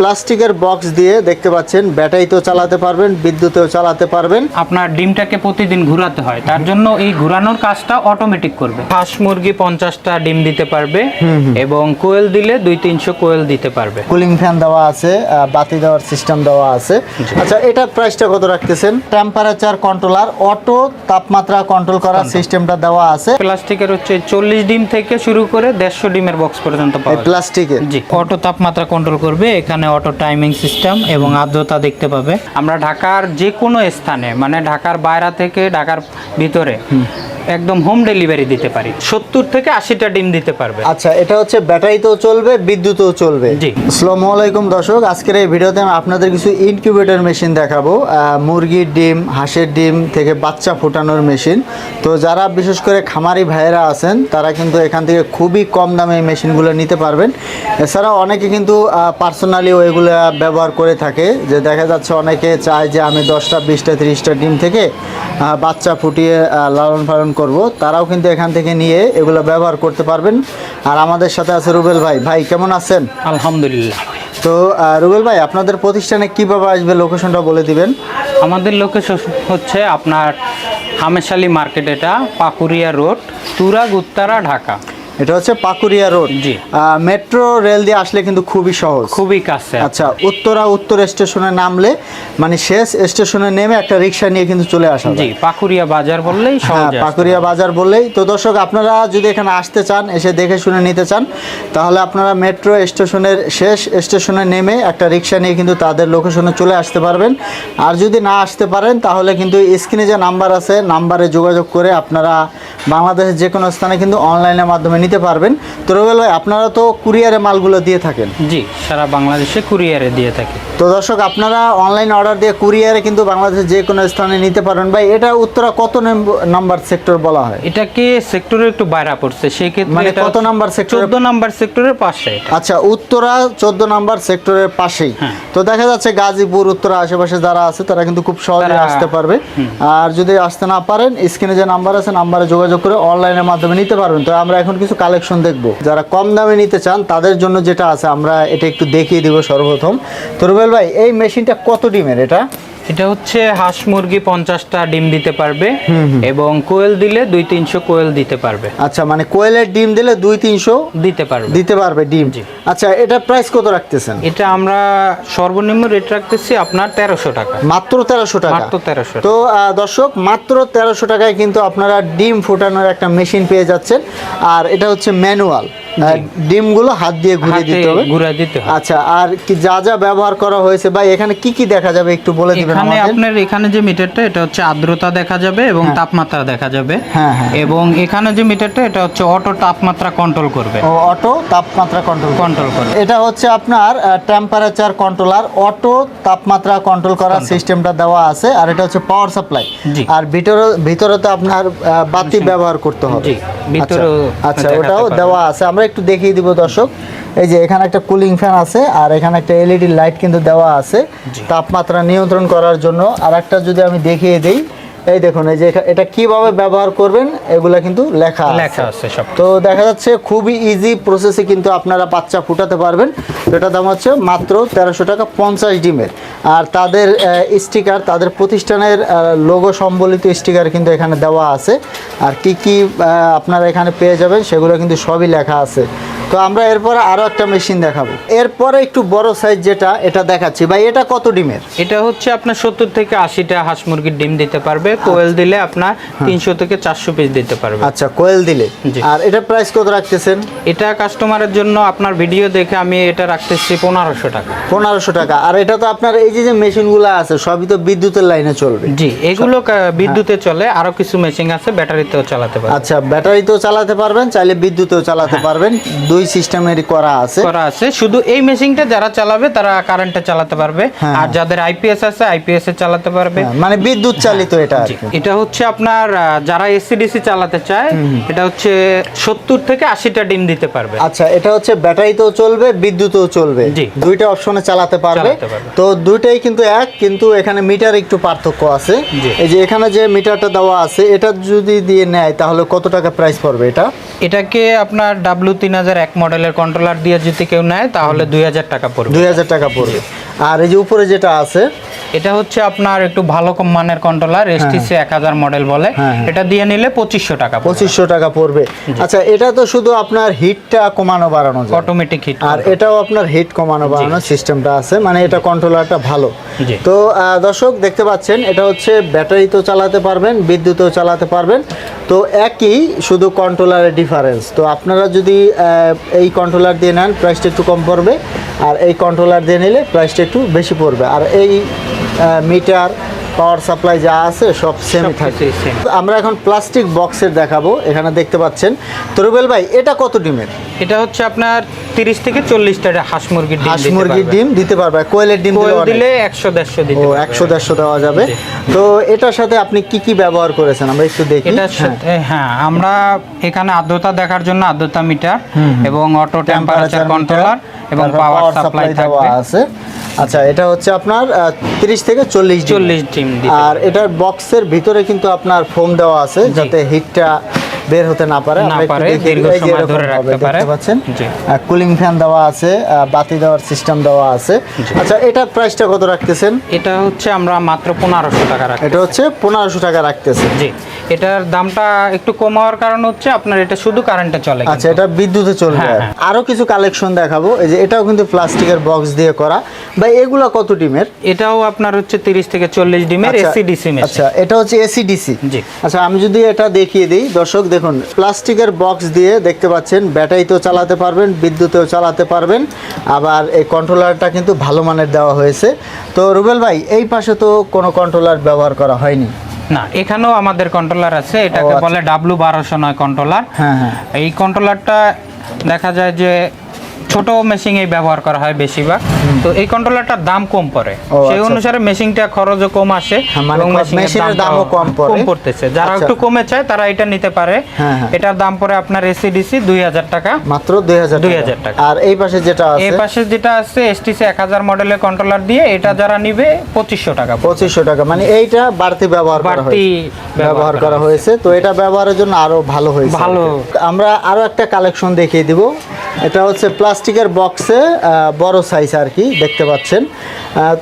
প্লাস্টিকের বক্স দিয়ে দেখতে পাচ্ছেন ব্যাটারিতেও চালাতে পারবেন বিদ্যুতেও চালাতে পারবেন। আপনার ডিমটাকে প্রতিদিন ঘোরাতে হয় তার জন্য এই ঘোরানোর কাজটা অটোমেটিক করবে। হাঁস মুরগি পঞ্চাশটা ডিম দিতে পারবে এবং কোয়েল দিলে দুই তিনশো কোয়েল দিতে পারবে। কুলিং ফ্যান দেওয়া আছে বাতি দেওয়ার সিস্টেম দেওয়া আছে। আচ্ছা এটার প্রাইসটা কত রাখতেছেন? টেম্পারেচার কন্ট্রোলার অটো তাপমাত্রা কন্ট্রোল করার সিস্টেমটা দেওয়া আছে। প্লাস্টিকের হচ্ছে চল্লিশ ডিম থেকে শুরু করে দেড়শো ডিমের বক্স পর্যন্ত পাওয়া যায়। প্লাস্টিকের? জি অটো তাপমাত্রা কন্ট্রোল করবে এখানে অটো টাইমিং সিস্টেম এবং আর্দ্রতা দেখতে পাবে। আমরা ঢাকার যে কোনো স্থানে মানে ঢাকার বাইরা থেকে ঢাকার ভিতরে একদম হোম ডেলিভারি দিতে পারি। সত্তর থেকে আশিটা ডিম দিতে পারবে। আচ্ছা এটা হচ্ছে ব্যাটারিতেও চলবে বিদ্যুতেও চলবে। জি। আসসালামু আলাইকুম দর্শক আজকের এই ভিডিওতে আমি আপনাদের কিছু ইনকিউবেটর মেশিন দেখাবো। মুরগির ডিম হাঁসের ডিম থেকে বাচ্চা ফোটানোর মেশিন তো যারা বিশেষ করে খামারি ভাইয়েরা আছেন তারা কিন্তু এখান থেকে খুবই কম দামে এই মেশিনগুলো নিতে পারবেন। এছাড়াও অনেকে কিন্তু পার্সোনালি ওইগুলো ব্যবহার করে থাকে যে দেখা যাচ্ছে অনেকে চায় যে আমি দশটা বিশটা তিরিশটা ডিম থেকে বাচ্চা ফুটিয়ে লালন পালন করব তারাও কিন্তু এখান থেকে নিয়ে এগুলো ব্যবহার করতে পারবেন। আর আমাদের সাথে আছে রুবেল ভাই। ভাই কেমন আছেন? আলহামদুলিল্লাহ। তো রুবেল ভাই আপনাদের প্রতিষ্ঠানে কীভাবে আসবে লোকেশনটা বলে দিবেন? আমাদের লোকেশন হচ্ছে আপনার হামেশালি মার্কেট এটা পাকুরিয়া রোড তুরাগ উত্তারা ঢাকা। এটা হচ্ছে পাকুরিয়া রোড। জি। মেট্রো রেল দিয়ে আসলে কিন্তু খুবই সহজ। খুবই কাছে। আচ্ছা উত্তরা উত্তর স্টেশনে নামলে মানে শেষ স্টেশনে নেমে একটা রিক্সা নিয়ে কিন্তু চলে আসা জি পাকুরিয়া বাজার বললেই হ্যাঁ সহজ পাকুরিয়া বাজার বললেই। তো দর্শক আপনারা যদি এখানে আসতে চান এসে দেখে শুনে নিতে চান তাহলে আপনারা মেট্রো স্টেশনের শেষ স্টেশনে নেমে একটা রিক্সা নিয়ে কিন্তু তাদের লোকেশনে চলে আসতে পারবেন। আর যদি না আসতে পারেন তাহলে কিন্তু স্ক্রিনে যে নাম্বার আছে নাম্বারে যোগাযোগ করে আপনারা বাংলাদেশের যে কোনো স্থানে কিন্তু অনলাইনের মাধ্যমে নিতে পারবেন। তো আপনারা তো কুরিয়ারে মালগুলো দিয়ে থাকেন। জি, সারা বাংলাদেশে কুরিয়ারে দিয়ে থাকি। তো দর্শক আপনারা অনলাইন অর্ডার দিয়ে কুরিয়ারে কিন্তু বাংলাদেশের যে কোনো স্থানে নিতে পারেন। ভাই এটা উত্তরা কত নাম্বার সেক্টর বলা হয়? এটাকে সেক্টরে একটু বাইরা পড়ছে সেই ক্ষেত্রে মানে কত নাম্বার সেক্টর চোদ্দ নাম্বার সেক্টরের পাশে আচ্ছা উত্তরা চোদ্দ নাম্বার সেক্টরের পাশেই। হ্যাঁ। তো দেখা যাচ্ছে গাজীপুর উত্তরা আশেপাশে যারা আছে তারা কিন্তু খুব সহজে আসতে পারবে। আর যদি আসতে না পারেন স্ক্রিনে যে নাম্বার আছে নাম্বারে যোগাযোগ করে অনলাইনের মাধ্যমে নিতে পারবেন। তো আমরা এখন কিছু কালেকশন দেখব। যারা কম দামে নিতে চান তাদের জন্য যেটা আছে আমরা এটা একটু দেখিয়ে দিব সর্বপ্রথম। তো রুবেল ভাই এই মেশিনটা কত ডিমের এটা? এটা হচ্ছে হাঁস মুরগি পঞ্চাশটা ডিম দিতে পারবে এবং কোয়েল দিলে দুই তিনশো কোয়েল দিতে পারবে। আচ্ছা মানে কোয়েলের ডিম দিলে দুই তিনশো দিতে পারবে। দিতে পারবে ডিম। জি। আচ্ছা এটা প্রাইস কত রাখতেছেন? এটা আমরা সর্বনিম্ন রেট রাখতেছি আপনার তেরোশো টাকা। মাত্র তেরোশো টাকা? মাত্র তেরোশো তো দর্শক মাত্র তেরোশো টাকায় কিন্তু আপনারা ডিম ফোটানোর একটা মেশিন পেয়ে যাচ্ছেন। আর এটা হচ্ছে ম্যানুয়াল ডিমগুলো হাত দিয়ে ঘুরিয়ে দিতে হবে। ঘুরে দিতে হবে। আচ্ছা আর কি যা যা ব্যবহার করা হয়েছে ভাই এখানে কি কি দেখা যাবে একটু বলে দিবেন এখানে আপনার এখানে যে মিটারটা এটা হচ্ছে আর্দ্রতা দেখা যাবে এবং তাপমাত্রা দেখা যাবে। হ্যাঁ, হ্যাঁ। এবং এখানে যে মিটারটা এটা হচ্ছে অটো তাপমাত্রা কন্ট্রোল করবে। অটো তাপমাত্রা কন্ট্রোল কন্ট্রোল করবে। এটা হচ্ছে আপনার টেম্পারেচার কন্ট্রোলার অটো তাপমাত্রা কন্ট্রোল করার সিস্টেমটা দেওয়া আছে আর এটা হচ্ছে পাওয়ার সাপ্লাই আর ভিতরে ভিতরে তো আপনার বাতি ব্যবহার করতে হবে। জি, ভিতরেও আচ্ছা, আচ্ছা ওটাও দেওয়া আছে আমরা একটু দেখিয়ে দিব দর্শক। এই যে এখানে একটা কুলিং ফ্যান আছে আর এখানে একটা এলইডি লাইট কিন্তু দেওয়া আছে তাপমাত্রা নিয়ন্ত্রণ করার জন্য। আর একটা যদি আমি দেখিয়ে দিই এই দেখুন এই যে এটা কীভাবে ব্যবহার করবেন এগুলা কিন্তু লেখা। লেখা আছে সব তো দেখা যাচ্ছে খুবই ইজি প্রসেসে কিন্তু আপনারা বাচ্চা ফুটাতে পারবেন। তো এটার দাম হচ্ছে মাত্র তেরোশো টাকা পঞ্চাশ ডিমের। আর তাদের স্টিকার, তাদের প্রতিষ্ঠানের লোগো সম্বলিত স্টিকার কিন্তু এখানে দেওয়া আছে। আর কি কি আপনারা এখানে পেয়ে যাবেন সেগুলো কিন্তু সবই লেখা আছে। তো আমরা এরপরে আরও একটা মেশিন দেখাবো। এরপরে একটু বড় সাইজ যেটা এটা দেখাচ্ছি। ভাই এটা কত ডিমের? এটা হচ্ছে আপনার সত্তর থেকে আশিটা হাঁস মুরগির ডিম দিতে পারবে। কোয়েল দিলে আপনার তিনশো থেকে চারশো পিস দিতে পারবে। আচ্ছা কোয়েল দিলে? আর এটা প্রাইস কত রাখতেছেন? এটা কাস্টমারের জন্য আপনার ভিডিও দেখে আমি এটা রাখতেছি পনেরোশো টাকা। পনেরোশো টাকা। আর এটা তো আপনার এই যে যে মেশিনগুলো আছে সবই তো বিদ্যুতের লাইনে চলবে। জি এগুলো বিদ্যুতে চলে আরও কিছু মেশিন আছে ব্যাটারিতেও চালাতে পারবে। আচ্ছা ব্যাটারিতেও চালাতে পারবেন চাইলে বিদ্যুতেও চালাতে পারবেন। দুই সিস্টেমেরই করা আছে। করা আছে। শুধু এই মেশিনটা যারা চালাবে তারা কারেন্টে চালাতে পারবে। হ্যাঁ। আর যাদের আইপিএস আছে আইপিএস এ চালাতে পারবে। হ্যাঁ, মানে বিদ্যুৎ চালিত এটা। এটা হচ্ছে আপনার যারা এসিডিসি চালাতে চায় এটা হচ্ছে সত্তর থেকে আশিটা ডিম দিতে পারবে। আচ্ছা এটা হচ্ছে ব্যাটারিতেও চলবে বিদ্যুতেও চলবে। দুইটা অপশনে চালাতে পারবে। তো দুইটাই কিন্তু এক কিন্তু এখানে মিটার একটু পার্থক্য আছে। এই যে এখানে যে মিটারটা দেওয়া আছে এটা যদি দিয়ে নেয় তাহলে কত টাকা প্রাইস পড়বে এটা? এটাকে আপনার ডাব্লু তিন হাজার এক মডেলের কন্ট্রোলার দিয়ে যদি কেউ নেয় তাহলে দুই হাজার টাকা পড়বে। দুই হাজার টাকা পড়বে। আর এই যে উপরে যেটা আছে এটা হচ্ছে আপনার একটু ভালো মানের কন্ট্রোলার এসটিসি এক হাজার মডেল বলে। হ্যাঁ, হ্যাঁ। এটা দিয়ে নিলে পঁচিশশো টাকা পঁচিশশো টাকা পড়বে। আচ্ছা এটা তো শুধু আপনার হিটটা কমানো বাড়ানো যায়। অটোমেটিক হিট আর এটাও আপনার হিট কমানো বাড়ানোর সিস্টেমটা আছে। মানে এটা কন্ট্রোলারটা ভালো। তো দর্শক দেখতে পাচ্ছেন এটা হচ্ছে ব্যাটারি তো চালাতে পারবেন বিদ্যুতেও চালাতে পারবেন। তো একই শুধু কন্ট্রোলারের ডিফারেন্স তো আপনারা যদি এই কন্ট্রোলার দিয়ে নেন প্রাইসটা একটু কম পড়বে। আর এই কন্ট্রোলার দিয়ে নিলে প্রাইসটা একটু বেশি পড়বে। আর এই মিটার পাওয়ার সাপ্লাই যা আছে সব সেম সবকিছুই থাকে। আমরা এখন প্লাস্টিক বক্সের দেখাবো এখানে দেখতে পাচ্ছেন। তরুবেল রুবেল ভাই এটা কত ডিমের? এটা হচ্ছে আপনার তিরিশ থেকে চল্লিশটা হাঁস মুরগির ডিম হাঁস মুরগির ডিম দিতে পারবে। কোয়েলের ডিম দিলে অনেক। দিলে একশো দেড়শো দিতে ও পারবে। একশো দেড়শো দেওয়া যাবে। তো এটার সাথে আপনি কি কি ব্যবহার করেছেন? আমরা একটু দেখি। এটার হ্যাঁ। সাথে হ্যাঁ আমরা এখানে আর্দ্রতা দেখার জন্য আর্দ্রতা মিটার এবং অটো টেম্পারেচার কন্ট্রোলার এবং পাওয়ার সাপ্লাই থাকবে। আছে। আচ্ছা এটা হচ্ছে আপনার তিরিশ থেকে চল্লিশ ডিম। চল্লিশ ডিম আর এটার বক্সের ভিতরে কিন্তু আপনার ফোম দেওয়া আছে যাতে হিটটা বের হতে না পারে না পারে, দীর্ঘ সময় ধরে রাখতে পারে। পাচ্ছেন। কুলিং ফ্যান দেওয়া আছে বাতি দেওয়ার সিস্টেম দেওয়া আছে। আচ্ছা এটার প্রাইসটা কত রাখতেছেন? এটা হচ্ছে আমরা মাত্র পনেরোশো টাকা রাখি এটা হচ্ছে পনেরোশো টাকা রাখতেছেন। জি এটার দামটা একটু কম হওয়ার কারণ হচ্ছে আপনার এটা শুধু কারেন্টে চলে আচ্ছা এটা বিদ্যুতে চলবে। হ্যাঁ, হ্যাঁ। আরও কিছু কালেকশন দেখাবো এই যে এটাও কিন্তু প্লাস্টিকের বক্স দিয়ে করা। বা এগুলা কত ডিমের? এটাও আপনার হচ্ছে তিরিশ থেকে চল্লিশ ডিমের আচ্ছা, এসি ডিসি মেশিন আচ্ছা এটা হচ্ছে এসি ডিসি জি। আচ্ছা আমি যদি এটা দেখিয়ে দিই দর্শক দেখুন প্লাস্টিকের বক্স দিয়ে দেখতে পাচ্ছেন ব্যাটারিতেও চালাতে পারবেন বিদ্যুতেও চালাতে পারবেন। আবার এই কন্ট্রোলারটা কিন্তু ভালো মানের দেওয়া হয়েছে। তো রুবেল ভাই এই পাশে তো কোনো কন্ট্রোলার ব্যবহার করা হয়নি। না এখানেও আমাদের কন্ট্রোলার আছে এটাকে আচ্ছা। বলে ডাব্লু বারোশো নয় কন্ট্রোলার হ্যাঁ হ্যাঁ। এই কন্ট্রোলারটা দেখা যায় যে ছোট মেশিনে ব্যবহার করা হয় বেশিরভাগ। তো এই কন্ট্রোলারটার দাম কম পড়ে সেই আচ্ছা। অনুসারে মেশিনটা খরচও কম আসে হ্যাঁ, মানে এবং মেশিনের দামও কম পড়ে। কম পড়তেছে যারা আচ্ছা। একটু কমে চায় তারা এটা নিতে পারে হ্যাঁ, হ্যাঁ। এটার দাম পড়ে আপনার এসিডিসি দুই হাজার টাকা মাত্র দুই হাজার 2000 টাকা। আর এই পাশে যেটা আছে এই পাশে যেটা আছে এসটিসি এক হাজার মডেলের কন্ট্রোলার দিয়ে এটা যারা নিবে পঁচিশশো টাকা পড়বে। পঁচিশশো টাকা মানে এইটা বাড়তি ব্যবহার করা বাড়তি হয়েছে ব্যবহার করা হয়েছে তো এটা ব্যবহারের জন্য আরও ভালো হয়েছে ভালো। আমরা আরও একটা কালেকশন দেখিয়ে দিব এটা হচ্ছে প্লাস্টিকের বক্সে বড় সাইজ আর কি দেখতে পাচ্ছেন।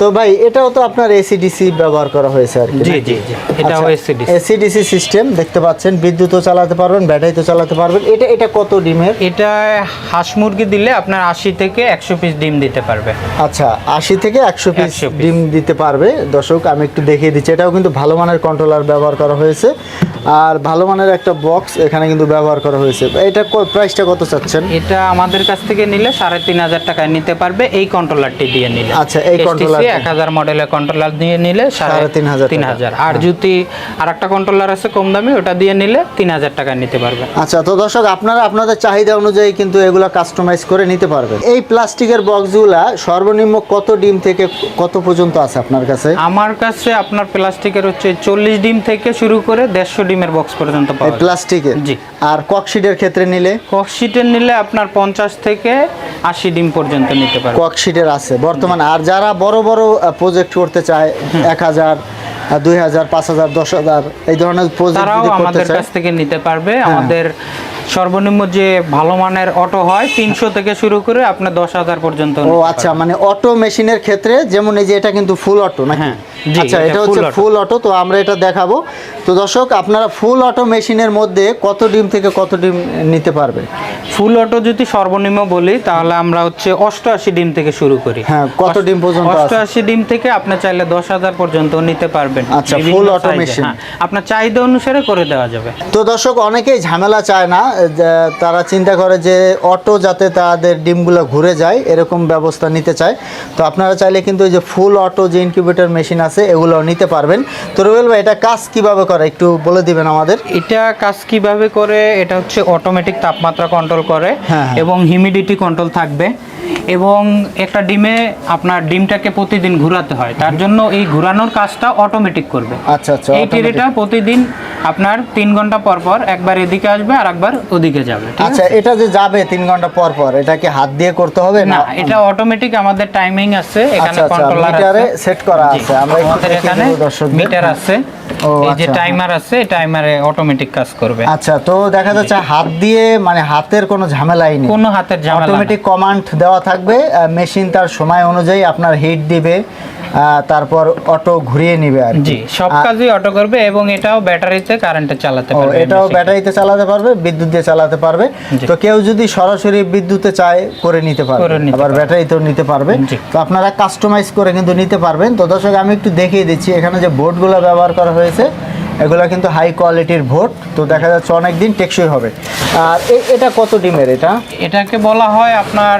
তো ভাই এটাও তো আপনার এসিডিসি ব্যবহার করা হয়েছে আর কি জি জি জি এটাও এসিডিসি এসিডিসি সিস্টেম দেখতে পাচ্ছেন বিদ্যুৎও চালাতে পারবেন ব্যাটারিতে চালাতে পারবেন এটা এটা কত ডিমের? এটা হাঁস মুরগি দিলে আপনার আশি থেকে একশো পিস ডিম দিতে পারবে। আচ্ছা আশি থেকে একশো পিস ডিম দিতে পারবে। দর্শক আমি একটু দেখিয়ে দিচ্ছি এটাও কিন্তু ভালো মানের কন্ট্রোলার ব্যবহার করা হয়েছে। আর ভালো মানের একটা বক্স এখানে কিন্তু ব্যবহার করা হয়েছে। এটা প্রাইসটা কত চাচ্ছেন? এটা আমাদের কাছ থেকে নিলে সাড়ে তিন হাজার টাকায় নিতে পারবে এই কন্ট্রোলারটি দিয়ে নিলে। আচ্ছা, এই। এক হাজার মডেলের কন্ট্রোলার দিয়ে নিলে সাড়ে সাড়ে তিন হাজার তিন টাকা। হাজার। আর যদি আর একটা কন্ট্রোলার আছে কম দামি ওটা দিয়ে নিলে তিন হাজার টাকায় নিতে পারবে। আচ্ছা তো দর্শক আপনারা আপনাদের চাহিদা অনুযায়ী কিন্তু এগুলো কাস্টমাইজ করে নিতে পারবেন। এই প্লাস্টিকের বক্সগুলা সর্বনিম্ন কত ডিম থেকে কত পর্যন্ত আছে আপনার কাছে? আমার কাছে আপনার প্লাস্টিকের হচ্ছে চল্লিশ ডিম থেকে শুরু করে দেড়শো ডিমের বক্স পর্যন্ত পাওয়া যায়। প্লাস্টিকের? জি। আর ককশিটের ক্ষেত্রে নিলে? ককশিটের নিলে আপনার পঞ্চাশ থেকে আশি ডিম পর্যন্ত নিতে পারবে। ককশিটের আছে। বর্তমানে আর যারা বড় বড় প্রজেক্ট করতে চায় এক হাজার দুই হাজার পাঁচ হাজার দশ হাজার এই ধরনের প্রজেক্ট যদি করতে চায়। কাছ থেকে নিতে পারবে। আমাদের সর্বনিম্ন যে ভালো মানের অটো হয় তিনশো থেকে শুরু করে আপনার দশ হাজার পর্যন্ত ও আচ্ছা মানে অটো মেশিনের ক্ষেত্রে যেমন এই যে এটা কিন্তু ফুল অটো নাকি? হ্যাঁ, আচ্ছা এটা হচ্ছে ফুল অটো তো আমরা এটা দেখাবো। তো দর্শক আপনারা ফুল অটো মেশিনের মধ্যে কত ডিম থেকে কত ডিম নিতে পারবে? ফুল অটো যদি সর্বনিম্ন বলি তাহলে আমরা হচ্ছে অষ্টআশি ডিম থেকে শুরু করি। হ্যাঁ, কত ডিম পর্যন্ত অষ্টআশি ডিম থেকে আপনি চাইলে দশ হাজার পর্যন্ত নিতে পারবেন। আচ্ছা, ফুল অটো। হ্যাঁ, আপনার চাহিদা অনুসারে করে দেওয়া যাবে। তো দর্শক অনেকেই ঝামেলা চায় না তারা চিন্তা করে যে অটো যাতে তাদের ডিমগুলো ঘুরে যায় এরকম ব্যবস্থা নিতে চায়। তো আপনারা চাইলে কিন্তু এই যে ফুল অটো যে ইনকিউবেটর মেশিন আছে এগুলো নিতে পারবেন। তো রুবেল ভাই এটা কাজ কীভাবে করে একটু বলে দিবেন আমাদের? এটা কাজ কীভাবে করে? এটা হচ্ছে অটোমেটিক তাপমাত্রা কন্ট্রোল করে হ্যাঁ, হ্যাঁ। এবং হিউমিডিটি কন্ট্রোল থাকবে। এবং একটা ডিমে আপনার ডিমটাকে প্রতিদিন ঘোরাতে হয়। তার জন্য এই ঘোরানোর কাজটা অটোমেটিক করবে। আচ্ছা আচ্ছা এই। টিরেটা প্রতিদিন আপনার তিন ঘণ্টা পর পর একবার এদিকে আসবে আর একবার ওদিকে যাবে আচ্ছা? এটা যে যাবে তিন ঘণ্টা পর পর এটা কি হাত দিয়ে করতে হবে না এটা অটোমেটিক আমাদের টাইমিং আছে। এখানে আচ্ছা আচ্ছা কন্ট্রোলার আছে। সেট করা আছে। আমরা এখানে মিটার আছে। এই যে আচ্ছা। টাইমার আছে টাইমারে অটোমেটিক কাজ করবে। আচ্ছা তো দেখা যাচ্ছে হাত দিয়ে মানে হাতের কোনো ঝামেলাই নেই। কোনো হাতের ঝামেলা অটোমেটিক কমান্ড দেওয়া থাকবে মেশিন তার সময় অনুযায়ী আপনার হিট দিবে। তারপর অটো ঘুরিয়ে নিবে আর জি সব কাজই অটো করবে এবং এটাও ব্যাটারিতে কারেন্টে চালাতে পারবে এটাও ব্যাটারিতে চালাতে পারবে বিদ্যুৎ দিয়ে চালাতে পারবে। তো কেউ যদি সরাসরি বিদ্যুতে চায় করে নিতে পারবে। আবার। ব্যাটারিতেও নিতে পারবে। তো আপনারা কাস্টমাইজ করে কিন্তু নিতে পারবেন। তো দর্শক আমি একটু দেখিয়ে দিচ্ছি এখানে যে বোর্ডগুলো ব্যবহার করা হয়েছে এগুলো কিন্তু হাই কোয়ালিটির ভোট তো দেখা যাচ্ছে অনেক দিন টেকসই হবে। আর এটা কত ডিমের এটা? এটাকে বলা হয় আপনার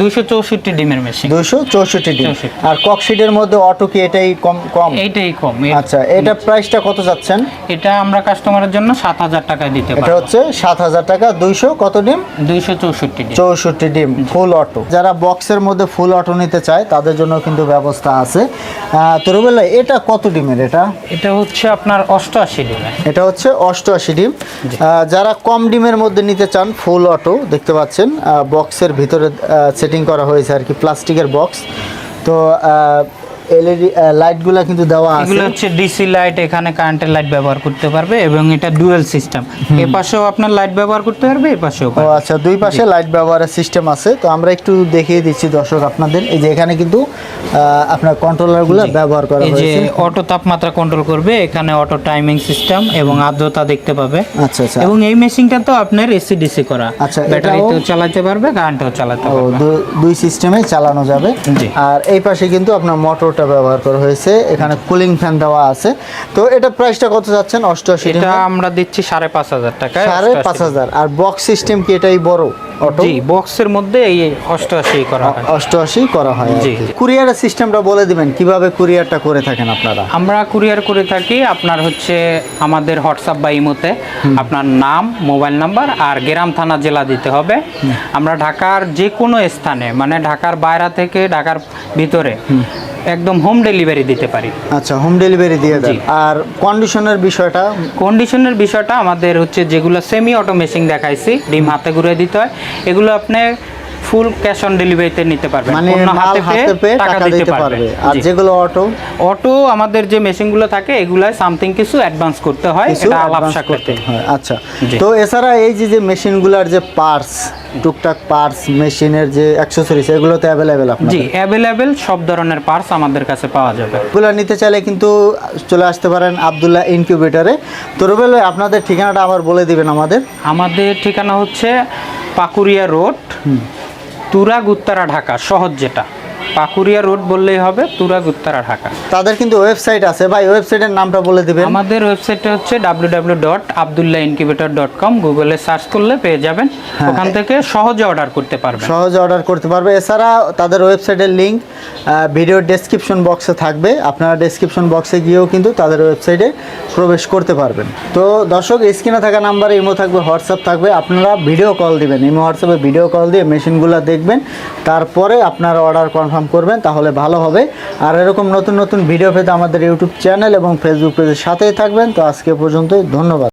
দুইশো চৌষট্টি ডিমের মেশিন দুইশো চৌষট্টি ডিম। 64 আর ককশিটের মধ্যে অটো কি এটাই কম কম? এইটাই কম। আচ্ছা এটা প্রাইসটা কত যাচ্ছেন? এটা আমরা কাস্টমারের জন্য সাত হাজার টাকায় দিতে এটা হচ্ছে সাত হাজার টাকা। দুইশো কত ডিম? দুইশো চৌষট্টি ডিম। চৌষট্টি ডিম ফুল অটো যারা বক্সের মধ্যে ফুল অটো নিতে চায় তাদের জন্য কিন্তু ব্যবস্থা আছে। তো রুবেল এটা কত ডিমের এটা? এটা হচ্ছে আপনার অষ্টআশি ডিমে এটা হচ্ছে অষ্টআশি ডিম। যারা কম ডিমের মধ্যে নিতে চান ফুল অটো দেখতে পাচ্ছেন বক্সের ভিতরে সেটিং করা হয়েছে আর কি প্লাস্টিকের বক্স। তো এলইডি লাইটগুলো কিন্তু দেওয়া আছে। এগুলো হচ্ছে ডিসি লাইট এখানে কারেন্টের লাইট ব্যবহার করতে পারবে এবং এটা ডুয়েল সিস্টেম এ পাশেও আপনার লাইট ব্যবহার করতে পারবে এ পাশেও ও আচ্ছা দুই পাশে লাইট ব্যবহারের সিস্টেম আছে। তো আমরা একটু দেখিয়ে দিচ্ছি দর্শক আপনাদের। এই যে এখানে কিন্তু আপনার কন্ট্রোলারগুলো ব্যবহার করা হয়েছে এই যে অটো তাপমাত্রা কন্ট্রোল করবে এখানে অটো টাইমিং সিস্টেম এবং আর্দ্রতা দেখতে পাবে। আচ্ছা আচ্ছা। এবং এই মেশিনটা তো আপনার এসি ডিসি করা। আচ্ছা, ব্যাটারিতেও চালাতে পারবে কারেন্টেও চালাতে পারবে। দুই সিস্টেমে চালানো যাবে। আর এই পাশে কিন্তু আপনার মোটরটা ব্যবহার করা হয়েছে। এখানে কুলিং ফ্যান দেওয়া আছে। তো এটা প্রাইসটা কত যাচ্ছেন অষ্টআশি এটা আমরা দিচ্ছি সাড়ে পাঁচ হাজার টাকায় সাড়ে পাঁচ হাজার। আর বক্স সিস্টেম কি এটাই বড়? অটো জি বক্সের মধ্যে এই অষ্টআশি করা হয়। অষ্টআশি করা হয় জি। কুরিয়ারের সিস্টেমটা বলে দিবেন কীভাবে কুরিয়ারটা করে থাকেন আপনারা? আমরা কুরিয়ার করে থাকি আপনার হচ্ছে আমাদের হোয়াটসঅ্যাপ বা ইমোতে আপনার নাম মোবাইল নাম্বার আর গ্রাম থানা জেলা দিতে হবে। আমরা ঢাকার যে কোনো স্থানে মানে ঢাকার বাইরে থেকে ঢাকার ভিতরে একদম হোম ডেলিভারি দিতে পারি। আচ্ছা হোম ডেলিভারি দিয়ে দেন। আর কন্ডিশনের বিষয়টা? কন্ডিশনের বিষয়টা আমাদের হচ্ছে যেগুলো সেমি অটোমেশিং দেখাইছি ডিম হাতে ঘুরে দিতে হয়। এগুলো আপনি ফুল ক্যাশ অন ডেলিভারিতে নিতে পারবেন। মানে হাতে পেয়ে টাকা দিতে পারবে। আর যেগুলো অটো অটো আমাদের যে মেশিনগুলো থাকে এগুলায় সামথিং কিছু অ্যাডভান্স করতে হয় এটা আলাপ করতে হয়। আচ্ছা। তো এছাড়া এই যে যে মেশিনগুলোর যে পার্টস টুকটাক পার্টস মেশিনের যে অ্যাক্সেসরিজ এগুলো তো অ্যাভেলেবেল আপনার জি অ্যাভেলেবেল সব ধরনের পার্টস আমাদের কাছে পাওয়া যাবে। এগুলো নিতে চাইলে কিন্তু চলে আসতে পারেন আবদুল্লাহ ইনকিউবেটরে তো রুবেল আপনাদের ঠিকানাটা আবার বলে দিবেন আমাদের। আমাদের ঠিকানা হচ্ছে পাকুরিয়া রোড তুরা গুত্তারা ঢাকা সহজ যেটা। পাকুরিয়া রোড বললেই হবে তুরা গুত্তারা ঢাকা। তাদের কিন্তু ওয়েবসাইট আছে। ভাই ওয়েবসাইটের নামটা বলে দিবেন। আমাদের ওয়েবসাইটটা হচ্ছে W W dot Abdullah incubator dot com গুগলে সার্চ করলে পেয়ে যাবেন। হ্যাঁ। ওখান থেকে সহজে অর্ডার করতে পারবেন। সহজে অর্ডার করতে পারবে। এছাড়া তাদের ওয়েবসাইটের লিঙ্ক ভিডিও ডেসক্রিপশন বক্সে থাকবে। আপনারা ডেসক্রিপশন বক্সে গিয়েও কিন্তু তাদের ওয়েবসাইটে প্রবেশ করতে পারবেন। তো দর্শক স্ক্রিনে থাকা নাম্বারে ইমো থাকবে হোয়াটসঅ্যাপ থাকবে। আপনারা ভিডিও কল দিবেন। ইমো হোয়াটসঅ্যাপে ভিডিও কল দিয়ে মেশিনগুলো দেখবেন। তারপরে আপনারা অর্ডার কনফার্ম করবেন, তাহলে ভালো হবে। আর এরকম নতুন নতুন ভিডিও পেতে আমাদের ইউটিউব চ্যানেল এবং ফেসবুক পেজের সাথেই থাকবেন। তো আজকে পর্যন্তই, ধন্যবাদ।